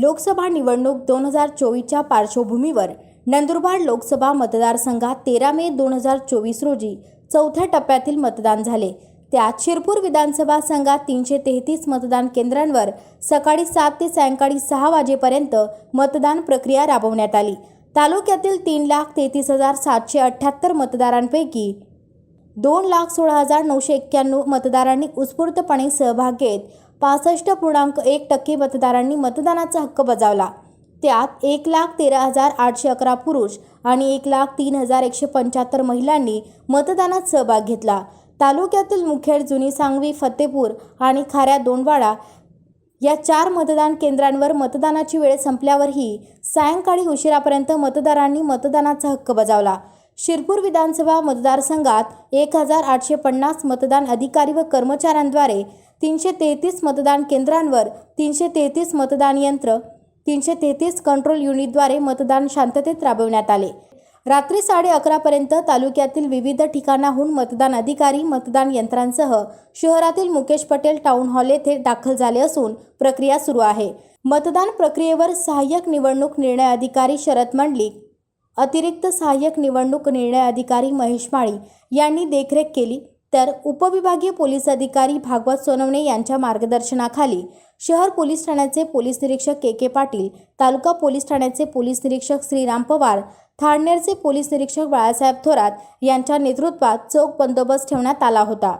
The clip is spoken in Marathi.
लोकसभा निवडणूक दोन हजार चोवीसच्या पार्श्वभूमीवर नंदुरबार लोकसभा मतदारसंघात तेरा मे दोन हजार चोवीस रोजी चौथ्या टप्प्यातील मतदान झाले. त्यात शिरपूर विधानसभा संघात तीनशे तेहतीस मतदान केंद्रांवर सकाळी सात ते सायंकाळी सहा वाजेपर्यंत मतदान प्रक्रिया राबवण्यात आली. तालुक्यातील तीन लाख तेहतीस हजार सातशे अठ्ठ्याहत्तर मतदारांपैकी दोन लाख सोळा हजार नऊशे एक्क्याण्णव मतदारांनी उत्स्फूर्तपणे सहभाग घेत पासष्ट पूर्णांक एक टक्के मतदारांनी मतदानाचा हक्क बजावला. त्यात एक लाख तेरा हजार आठशे अकरा पुरुष आणि एक लाख तीन हजार एकशे पंच्याहत्तर महिलांनी मतदानात सहभाग घेतला. तालुक्यातील मुखेड जुनी सांगवी फतेपूर आणि खाऱ्या दोंडवाडा या चार मतदान केंद्रांवर मतदानाची वेळ संपल्यावरही सायंकाळी उशिरापर्यंत मतदारांनी मतदानाचा हक्क बजावला. शिरपूर विधानसभा मतदारसंघात एक हजार आठशे पन्नास मतदान अधिकारी व कर्मचाऱ्यांद्वारे तीनशे तेहतीस मतदान केंद्रांवर तीनशे तेहतीस मतदान यंत्र तीनशे तेहतीस कंट्रोल युनिटद्वारे मतदान शांततेत राबवण्यात आले. रात्री साडे अकरापर्यंत तालुक्यातील विविध ठिकाणाहून मतदान अधिकारी मतदान यंत्रांसह शहरातील मुकेश पटेल टाउन हॉल येथे दाखल झाले असून प्रक्रिया सुरू आहे. मतदान प्रक्रियेवर सहाय्यक निवडणूक निर्णय अधिकारी शरद मंडलिक अतिरिक्त सहाय्यक निवडणूक निर्णय अधिकारी महेश माळी यांनी देखरेख केली. तर उपविभागीय पोलीस अधिकारी भागवत सोनवणे यांच्या मार्गदर्शनाखाली शहर पोलीस ठाण्याचे पोलीस निरीक्षक K K Patil taluka police ठाण्याचे पोलीस निरीक्षक श्रीराम पवार थाळनेरचे पोलीस निरीक्षक बाळासाहेब थोरात यांच्या नेतृत्वात चोख बंदोबस्त ठेवण्यात आला होता.